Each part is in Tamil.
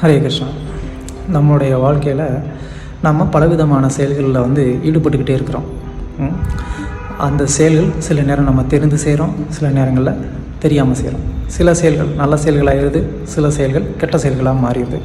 ஹரே கிருஷ்ணா. நம்மளுடைய வாழ்க்கையில் நம்ம பலவிதமான செயல்களில் வந்து ஈடுபட்டுக்கிட்டே இருக்கிறோம். அந்த செயல்கள் சில நேரம் நம்ம தெரிந்து செய்கிறோம் சில நேரங்களில் தெரியாமல் செய்கிறோம் சில செயல்கள் நல்ல செயல்களாகிடுது சில செயல்கள் கெட்ட செயல்களாக மாறிடுது.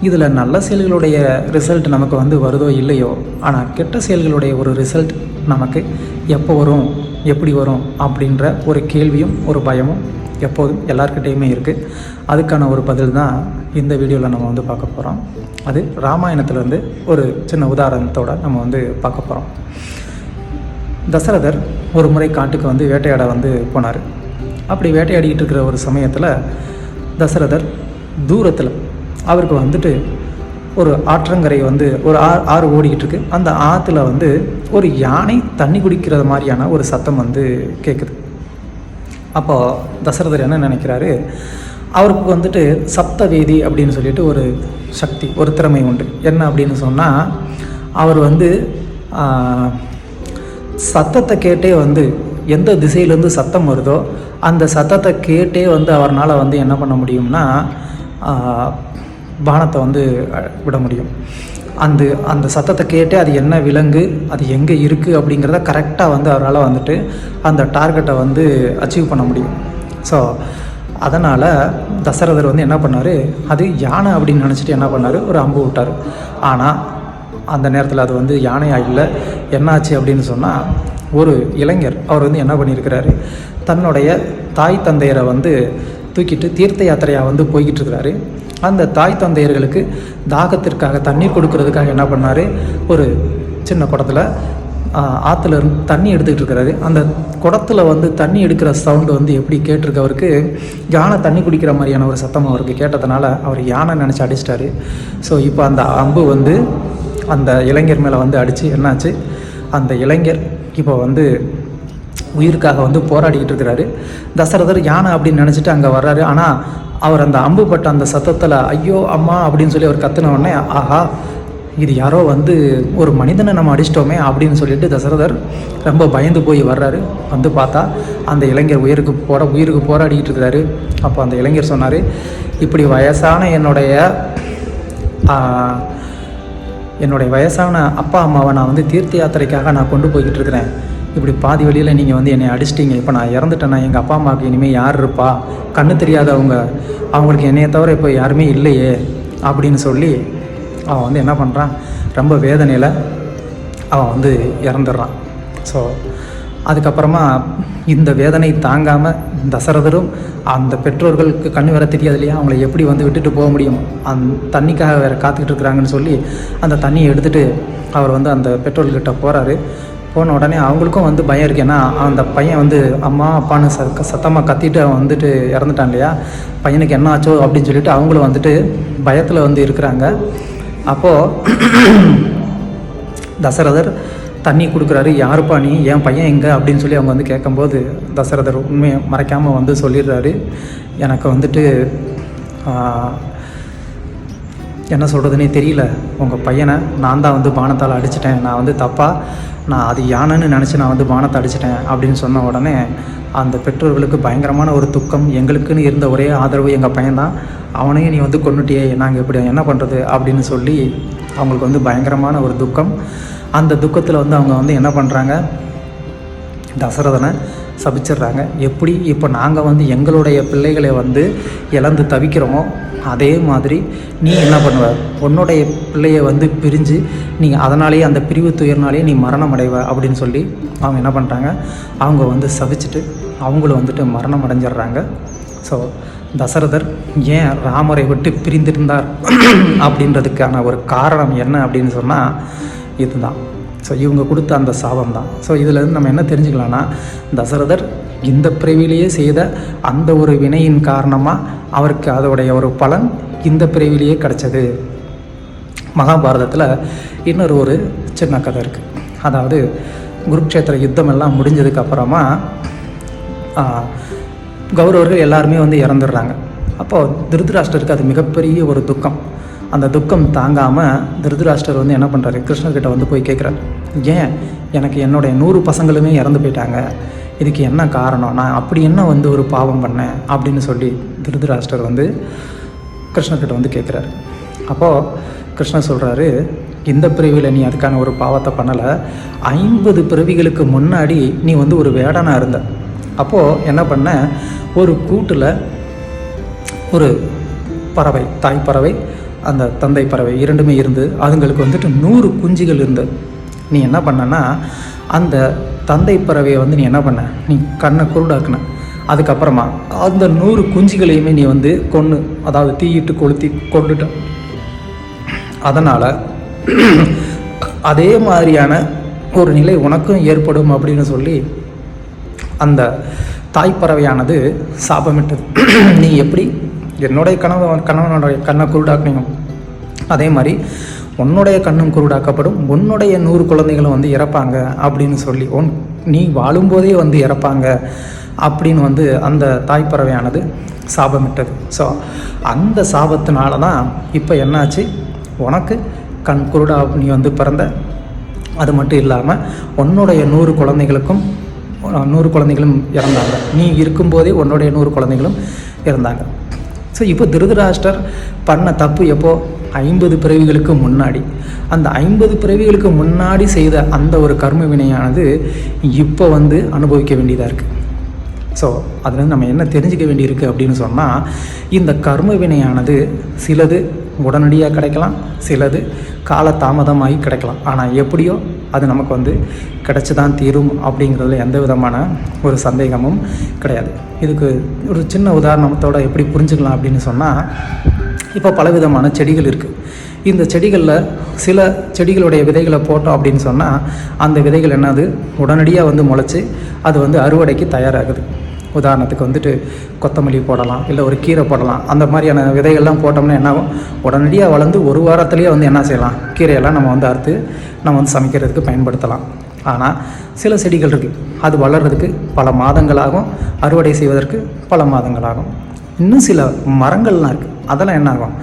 இதில் நல்ல செயல்களுடைய ரிசல்ட் நமக்கு வந்து வருதோ இல்லையோ ஆனால் கெட்ட செயல்களுடைய ஒரு ரிசல்ட் நமக்கு எப்போ வரும் எப்படி வரும் அப்படின்ற ஒரு கேள்வியும் ஒரு பயமும் எப்போதும் எல்லார்கிட்டேயுமே இருக்குது அதுக்கான ஒரு பதில் தான் இந்த வீடியோவில் நம்ம வந்து பார்க்க போகிறோம் அது ராமாயணத்துலேருந்து ஒரு சின்ன உதாரணத்தோட நம்ம வந்து பார்க்க போகிறோம் தசரதர் ஒரு முறை காட்டுக்கு வந்து வேட்டையாட வந்து போனார். அப்படி வேட்டையாடிக்கிட்டு இருக்கிற ஒரு சமயத்தில் தசரதர் தூரத்தில் அவருக்கு வந்துட்டு ஒரு ஆற்றங்கரை வந்து ஒரு ஆறு ஆறு ஓடிக்கிட்டு இருக்கு அந்த ஆற்றுல வந்து ஒரு யானை தண்ணி குடிக்கிறது மாதிரியான ஒரு சத்தம் வந்து கேட்குது அப்போது தசரதர் என்ன நினைக்கிறாரு? அவருக்கு வந்துட்டு சப்தவேதி அப்படின்னு சொல்லிட்டு ஒரு சக்தி ஒரு திறமை உண்டு. என்ன அப்படின்னு சொன்னால் அவர் வந்து சத்தத்தை கேட்டே வந்து எந்த திசையிலேருந்து சத்தம் வருதோ அந்த சத்தத்தை கேட்டே வந்து அவர்னால் வந்து என்ன பண்ண முடியும்னா பானத்தை வந்து விட முடியும். அந்த அந்த சத்தத்தை கேட்டே அது என்ன விலங்கு அது எங்கே இருக்குது அப்படிங்கிறத கரெக்டாக வந்து அவரால் வந்துட்டு அந்த டார்கெட்டை வந்து அச்சீவ் பண்ண முடியும். ஸோ அதனால் தசரதர் வந்து என்ன பண்ணார்? அது யானை அப்படின்னு நினச்சிட்டு என்ன பண்ணார்? ஒரு அம்பு விட்டார். ஆனால் அந்த நேரத்தில் அது வந்து யானையாக இல்லை என்னாச்சு அப்படின்னு சொன்னால் ஒரு இளைஞர் அவர் வந்து என்ன பண்ணியிருக்கிறாரு? தன்னுடைய தாய் தந்தையரை வந்து தூக்கிட்டு தீர்த்த யாத்திரையாக வந்து போய்கிட்டு இருக்கிறாரு. அந்த தாய் தந்தையர்களுக்கு தாகத்திற்காக தண்ணீர் கொடுக்கறதுக்காக என்ன பண்ணார்? ஒரு சின்ன குடத்துல ஆற்றுல இருந்து தண்ணி எடுத்துக்கிட்டு இருக்கிறாரு. அந்த குடத்துல வந்து தண்ணி எடுக்கிற சவுண்டு வந்து எப்படி கேட்டிருக்கு அவருக்கு? யானை தண்ணி குடிக்கிற மாதிரியான ஒரு சத்தம் அவருக்கு கேட்டதுனால அவர் யானை நினச்சி அடிச்சிட்டாரு. ஸோ இப்போ அந்த அம்பு வந்து அந்த இளைஞர் மேலே வந்து அடித்து என்னாச்சு? அந்த இளைஞர் இப்போ வந்து உயிருக்காக வந்து போராடிக்கிட்டு இருக்கிறாரு. தசரதர் யானை அப்படின்னு நினச்சிட்டு அங்கே வர்றாரு. ஆனால் அவர் அந்த அம்பு பட்ட அந்த சத்தத்தில் ஐயோ அம்மா அப்படின்னு சொல்லி அவர் கத்துன உடனே ஆஹா இது யாரோ வந்து ஒரு மனிதனை நம்ம அடிச்சிட்டோமே அப்படின்னு சொல்லிட்டு தசரதர் ரொம்ப பயந்து போய் வர்றாரு. வந்து பார்த்தா அந்த இளைஞர் உயிருக்கு போட உயிருக்கு போராடிக்கிட்டு இருக்கிறாரு. அப்போ அந்த இளைஞர் சொன்னார் இப்படி வயசான என்னுடைய என்னுடைய வயசான அப்பா அம்மாவை நான் வந்து தீர்த்த யாத்திரைக்காக நான் கொண்டு போய்கிட்டு இருக்கிறேன். இப்படி பாதி வழியில் நீங்கள் வந்து என்னை அடிச்சிட்டிங்க. இப்போ நான் இறந்துட்டேன்னா எங்கள் அப்பா அம்மாவுக்கு இனிமேல் யார் இருப்பா? கண்ணு தெரியாதவங்க அவங்களுக்கு என்னைய தவிர இப்போ யாருமே இல்லையே அப்படின்னு சொல்லி அவன் வந்து என்ன பண்ணுறான் ரொம்ப வேதனையில் அவன் வந்து இறந்துடுறான். ஸோ அதுக்கப்புறமா இந்த வேதனை தாங்காமல் தசரதரும் அந்த பெற்றோர்களுக்கு கண் வர தெரியாது இல்லையா? அவங்கள எப்படி வந்து விட்டுட்டு போக முடியும்? அந் தண்ணிக்காக வேறு காத்துக்கிட்டு இருக்கிறாங்கன்னு சொல்லி அந்த தண்ணியை எடுத்துகிட்டு அவர் வந்து அந்த பெற்றோர்கிட்ட போகிறாரு போன உடனே அவங்களுக்கும் வந்து பயம் இருக்கு. ஏன்னா அந்த பையன் வந்து அம்மா அப்பான்னு ச சத்தமாக கத்திட்டு அவன் வந்துட்டு இறந்துட்டான் இல்லையா? பையனுக்கு என்ன ஆச்சோ அப்படின்னு சொல்லிட்டு அவங்களும் வந்துட்டு பயத்தில் வந்து இருக்கிறாங்க. அப்போது தசரதர் தண்ணி கொடுக்குறாரு. யாருப்பா நீ? என் பையன் எங்கே? அப்படின்னு சொல்லி அவங்க வந்து கேட்கும்போது தசரதர் உண்மையை மறைக்காமல் வந்து சொல்லிடுறாரு. எனக்கு வந்துட்டு என்ன சொல்கிறதுனே தெரியல. உங்கள் பையனை நான் தான் வந்து பானத்தால் அடிச்சிட்டேன். நான் வந்து தப்பாக நான் அது யானைன்னு நினச்சி நான் வந்து பானத்தை அடிச்சிட்டேன் அப்படின்னு சொன்ன உடனே அந்த பெற்றோர்களுக்கு பயங்கரமான ஒரு துக்கம் எங்களுக்குன்னு இருந்த ஒரே ஆதரவு எங்கள் பையன்தான் அவனையும் நீ வந்து கொண்டுட்டியே நாங்கள் இப்படி என்ன பண்ணுறது அப்படின்னு சொல்லி அவங்களுக்கு வந்து பயங்கரமான ஒரு துக்கம். அந்த துக்கத்தில் வந்து அவங்க வந்து என்ன பண்ணுறாங்க தசரதனை சபிச்சிடுறாங்க. எப்படி இப்போ நாங்கள் வந்து எங்களுடைய பிள்ளைகளை வந்து இழந்து தவிக்கிறோமோ அதே மாதிரி நீ என்ன பண்ணுவ? உன்னுடைய பிள்ளையை வந்து பிரிஞ்சு நீ அதனாலேயே அந்த பிரிவு துயர்னாலேயே நீ மரணம் அடைவ அப்படின்னு சொல்லி அவங்க என்ன பண்ணுறாங்க அவங்க வந்து சபிச்சுட்டு அவங்களும் வந்துட்டு மரணம் அடைஞ்சிடுறாங்க. ஸோ தசரதர் ஏன் ராமரை விட்டு பிரிந்திருந்தார்? அப்படின்றதுக்கான ஒரு காரணம் என்ன அப்படின்னு சொன்னால் இதுதான். ஸோ இவங்க கொடுத்த அந்த சாபம் தான் ஸோ இதிலேருந்து நம்ம என்ன தெரிஞ்சுக்கலாம்னா தசரதர் இந்த பிறவிலேயே செய்த அந்த ஒரு வினையின் காரணமாக அவருக்கு அதோடைய ஒரு பலன் இந்த பிறவிலேயே கிடச்சது. மகாபாரதத்தில் இன்னொரு ஒரு சின்ன கதை இருக்குது அதாவது குருக்ஷேத்திர யுத்தம் எல்லாம் முடிஞ்சதுக்கப்புறமா கௌரவர்கள் எல்லாருமே வந்து இறந்துடுறாங்க. அப்போது திருதராஷ்டருக்கு அது மிகப்பெரிய ஒரு துக்கம். அந்த துக்கம் தாங்காமல் திருதராஷ்டர் வந்து என்ன பண்ணுறாரு கிருஷ்ணர்கிட்ட வந்து போய் கேட்குறாரு ஏன்? எனக்கு என்னுடைய நூறு பசங்களுமே இறந்து போயிட்டாங்க. இதுக்கு என்ன காரணம்? நான் அப்படி என்ன வந்து ஒரு பாவம் பண்ணேன்? அப்படின்னு சொல்லி திருதராஷ்டர் வந்து கிருஷ்ணர்கிட்ட வந்து கேட்குறாரு அப்போது கிருஷ்ணர் சொல்கிறாரு இந்த பிறவியில் நீ அதுக்கான ஒரு பாவத்தை பண்ணலை. ஐம்பது பிறவிகளுக்கு முன்னாடி நீ வந்து ஒரு வேடனாக இருந்த. அப்போது என்ன பண்ண? ஒரு கூட்டில் ஒரு பறவை தாய் பறவை அந்த தந்தை பறவை இரண்டுமே இருந்து அதுங்களுக்கு வந்துட்டு நூறு குஞ்சுகள் இருந்து நீ என்ன பண்ணனா அந்த தந்தை பறவையை வந்து நீ என்ன பண்ண? நீ கண்ணை குருடாக்குன. அதுக்கப்புறமா அந்த நூறு குஞ்சுகளையுமே நீ வந்து கொன்று அதாவது தீயிட்டு கொளுத்தி கொண்டுட்ட. அதனால் அதே மாதிரியான ஒரு நிலை உனக்கும் ஏற்படும் அப்படின்னு சொல்லி அந்த தாய்ப்பறவையானது சாபமிட்டது. நீ எப்படி என்னுடைய கனவு கணவனுடைய கண்ணை குருடாக்கணும் அதே மாதிரி உன்னுடைய கண்ணும் குருடாக்கப்படும் உன்னுடைய நூறு குழந்தைகளும் வந்து இறப்பாங்க அப்படின்னு சொல்லி உன் நீ வாழும்போதே வந்து இறப்பாங்க அப்படின்னு வந்து அந்த தாய்ப்பறவையானது சாபமிட்டது. ஸோ அந்த சாபத்தினால தான் இப்போ என்னாச்சு? உனக்கு கண் குருடா நீ வந்து பிறந்த. அது மட்டும் இல்லாமல் உன்னுடைய நூறு குழந்தைகளுக்கும் நூறு குழந்தைகளும் இறந்தாங்க. நீ இருக்கும்போதே உன்னுடைய நூறு குழந்தைகளும் இறந்தாங்க. ஸோ இப்போ திருதராஷ்டர் பண்ண தப்பு எப்போ? ஐம்பது பிறவிகளுக்கு முன்னாடி. அந்த ஐம்பது பிறவிகளுக்கு முன்னாடி செய்த அந்த ஒரு கர்ம வினையானது இப்போ வந்து அனுபவிக்க வேண்டியதாக இருக்குது ஸோ அதுலேருந்து நம்ம என்ன தெரிஞ்சுக்க வேண்டியிருக்கு அப்படின்னு சொன்னால் இந்த கர்ம வினையானது சிலது உடனடியாக கிடைக்கலாம். சிலது கால தாமதமாகி கிடைக்கலாம். ஆனால் எப்படியோ அது நமக்கு வந்து கிடச்சி தான் தீரும் அப்படிங்கிறதுல எந்த விதமான ஒரு சந்தேகமும் கிடையாது. இதுக்கு ஒரு சின்ன உதாரணத்தோட எப்படி புரிஞ்சுக்கலாம் அப்படின்னு சொன்னால் இப்போ பலவிதமான செடிகள் இருக்குது இந்த செடிகளில் சில செடிகளுடைய விதைகளை போட்டோம் அப்படின்னு சொன்னால் அந்த விதைகள் என்னது? உடனடியாக வந்து முளைச்சி அது வந்து அறுவடைக்கு தயாராகுது. உதாரணத்துக்கு வந்துட்டு கொத்தமல்லி போடலாம் இல்லை ஒரு கீரை போடலாம். அந்த மாதிரியான விதைகள்லாம் போட்டோம்னா என்னாகும்? உடனடியாக வளர்ந்து ஒரு வாரத்துலேயே வந்து என்ன செய்யலாம்? கீரையெல்லாம் நம்ம வந்து அறுத்து நம்ம வந்து சமைக்கிறதுக்கு பயன்படுத்தலாம். ஆனால் சில செடிகள் இருக்குது அது வளர்கிறதுக்கு பல மாதங்களாகும். அறுவடை செய்வதற்கு பல மாதங்களாகும். இன்னும் சில மரங்கள்லாம் இருக்குது அதெல்லாம் என்ன ஆகும்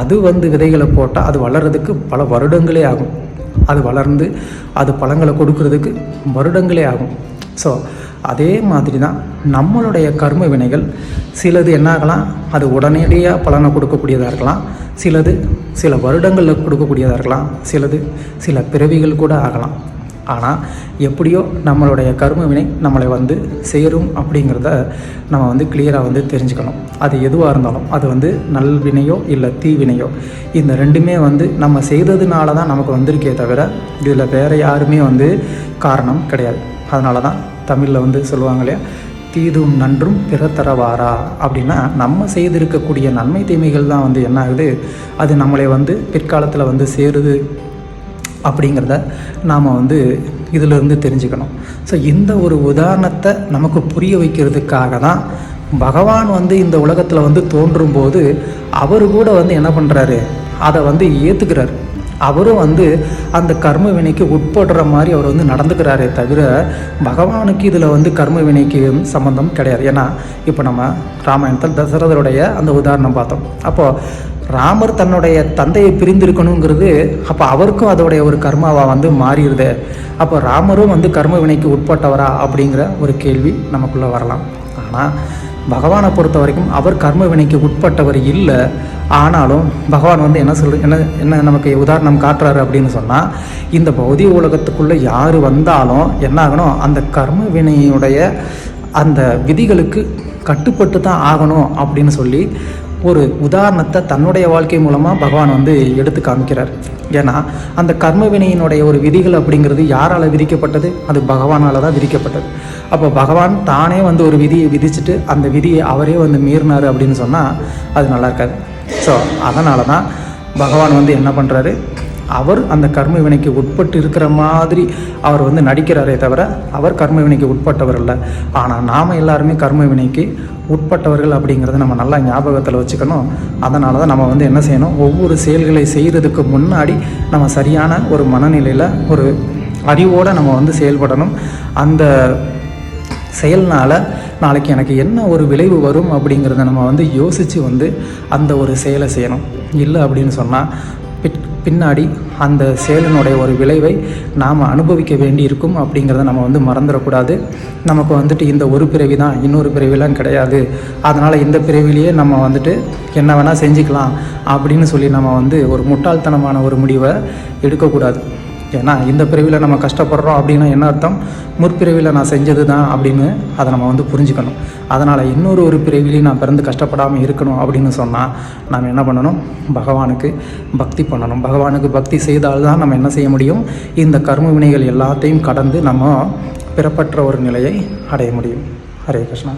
அது வந்து விதைகளை போட்டால் அது வளர்கிறதுக்கு பல வருடங்களே ஆகும். அது வளர்ந்து அது பழங்களை கொடுக்கறதுக்கு வருடங்களே ஆகும். ஸோ அதே மாதிரி தான் நம்மளுடைய கர்ம வினைகள் சிலது என்ன ஆகலாம் அது உடனடியாக பலனை கொடுக்கக்கூடியதாக இருக்கலாம். சிலது சில வருடங்களில் கொடுக்கக்கூடியதாக இருக்கலாம். சிலது சில பிறவிகள் கூட ஆகலாம். ஆனால் எப்படியோ நம்மளுடைய கர்ம வினை நம்மளை வந்து சேரும் அப்படிங்கிறத நம்ம வந்து கிளியராக வந்து தெரிஞ்சுக்கணும். அது எதுவாக இருந்தாலும் அது வந்து நல்வினையோ இல்லை தீவினையோ இந்த ரெண்டுமே வந்து நம்ம செய்ததுனால தான் நமக்கு வந்திருக்கே தவிர இதில் வேறு யாருமே வந்து காரணம் கிடையாது. அதனால தான் தமிழில் வந்து சொல்லுவாங்க இல்லையா? தீதும் நன்றும் பிறத்தரவாரா? அப்படின்னா நம்ம செய்திருக்கக்கூடிய நன்மை தீமைகள் தான் வந்து என்ன ஆகுது? அது நம்மளை வந்து பிற்காலத்தில் வந்து சேருது அப்படிங்கிறத நாம் வந்து இதிலிருந்து தெரிஞ்சுக்கணும். ஸோ இந்த ஒரு உதாரணத்தை நமக்கு புரிய வைக்கிறதுக்காக தான் பகவான் வந்து இந்த உலகத்தில் வந்து தோன்றும் போது அவர் கூட வந்து என்ன பண்ணுறாரு அதை வந்து ஏற்றுக்கிறார் அவரும் வந்து அந்த கர்ம வினைக்கு உட்படுற மாதிரி அவர் வந்து நடந்துக்கிறாரே தவிர பகவானுக்கு இதில் வந்து கர்ம வினைக்கு சம்மந்தம் கிடையாது. ஏன்னா இப்போ நம்ம ராமாயணத்தில் தசரதருடைய அந்த உதாரணம் பார்த்தோம். அப்போது ராமர் தன்னுடைய தந்தையை பிரிந்திருக்கணுங்கிறது அப்போ அவருக்கும் அதோடைய ஒரு கர்மாவாக வந்து மாறிடுது. அப்போ ராமரும் வந்து கர்ம வினைக்கு உட்பட்டவரா அப்படிங்கிற ஒரு கேள்வி நமக்குள்ளே வரலாம். ஆனால் பகவானை பொறுத்த வரைக்கும் அவர் கர்ம வினைக்கு உட்பட்டவர் இல்லை. ஆனாலும் பகவான் வந்து என்ன சொல் என்ன என்ன நமக்கு உதாரணம் காட்டுறாரு அப்படின்னு சொன்னால் இந்த பௌதிக உலகத்துக்குள்ளே யார் வந்தாலும் என்ன ஆகணும்? அந்த கர்ம வினையுடைய அந்த விதிகளுக்கு கட்டுப்பட்டு தான் ஆகணும் அப்படின்னு சொல்லி ஒரு உதாரணத்தை தன்னுடைய வாழ்க்கை மூலமாக பகவான் வந்து எடுத்து காமிக்கிறார். ஏன்னா அந்த கர்ம வினையினுடைய ஒரு விதிகள் அப்படிங்கிறது யாரால் விதிக்கப்பட்டது? அது பகவானால் தான் விதிக்கப்பட்டது. அப்போ பகவான் தானே வந்து ஒரு விதியை விதிச்சுட்டு அந்த விதியை அவரே வந்து மீறினார் அப்படின்னு சொன்னால் அது நல்லா இருக்காது. ஸோ அதனால தான் பகவான் வந்து என்ன பண்ணுறாரு அவர் அந்த கர்ம வினைக்கு உட்பட்டு இருக்கிற மாதிரி அவர் வந்து நடிக்கிறாரே தவிர அவர் கர்ம வினைக்கு உட்பட்டவர் இல்லை ஆனால் நாம் எல்லாருமே கர்ம வினைக்கு உட்பட்டவர்கள் அப்படிங்கிறத நம்ம நல்லா ஞாபகத்தில் வச்சுக்கணும். அதனால தான் நம்ம வந்து என்ன செய்யணும்? ஒவ்வொரு செயல்களை செய்கிறதுக்கு முன்னாடி நம்ம சரியான ஒரு மனநிலையில் ஒரு அறிவோடு நம்ம வந்து செயல்படணும். அந்த செயல்னால் நாளைக்கு எனக்கு என்ன ஒரு விளைவு வரும் அப்படிங்கிறத நம்ம வந்து யோசித்து வந்து அந்த ஒரு செயலை செய்யணும். இல்லை அப்படின்னு சொன்னால் பிட்- பின்னாடி அந்த செயலினுடைய ஒரு விளைவை நாம் அனுபவிக்க வேண்டியிருக்கும் அப்படிங்கிறத நம்ம வந்து மறந்துடக்கூடாது. நமக்கு வந்துட்டு இந்த ஒரு பிறவி தான் இன்னொரு பிறவிலாம் கிடையாது. அதனால் இந்த பிறவிலேயே நம்ம வந்துட்டு என்ன வேணால் செஞ்சுக்கலாம் அப்படின்னு சொல்லி நம்ம வந்து ஒரு முட்டாள்தனமான ஒரு முடிவை எடுக்கக்கூடாது. ஏன்னா இந்த பிறவியில் நம்ம கஷ்டப்படுறோம் அப்படின்னா என்ன அர்த்தம்? முற்பிறவியில் நான் செஞ்சது தான் அப்படின்னு அதை நம்ம வந்து புரிஞ்சுக்கணும். அதனால் இன்னொரு ஒரு பிறவிலையும் நான் பிறந்து கஷ்டப்படாமல் இருக்கணும் அப்படின்னு சொன்னால் நாம் என்ன பண்ணணும்? பகவானுக்கு பக்தி பண்ணணும். பகவானுக்கு பக்தி செய்தால்தான் நம்ம என்ன செய்ய முடியும்? இந்த கர்ம வினைகள் எல்லாத்தையும் கடந்து நம்ம பிறப்பற்ற ஒரு நிலையை அடைய முடியும். ஹரே கிருஷ்ணா.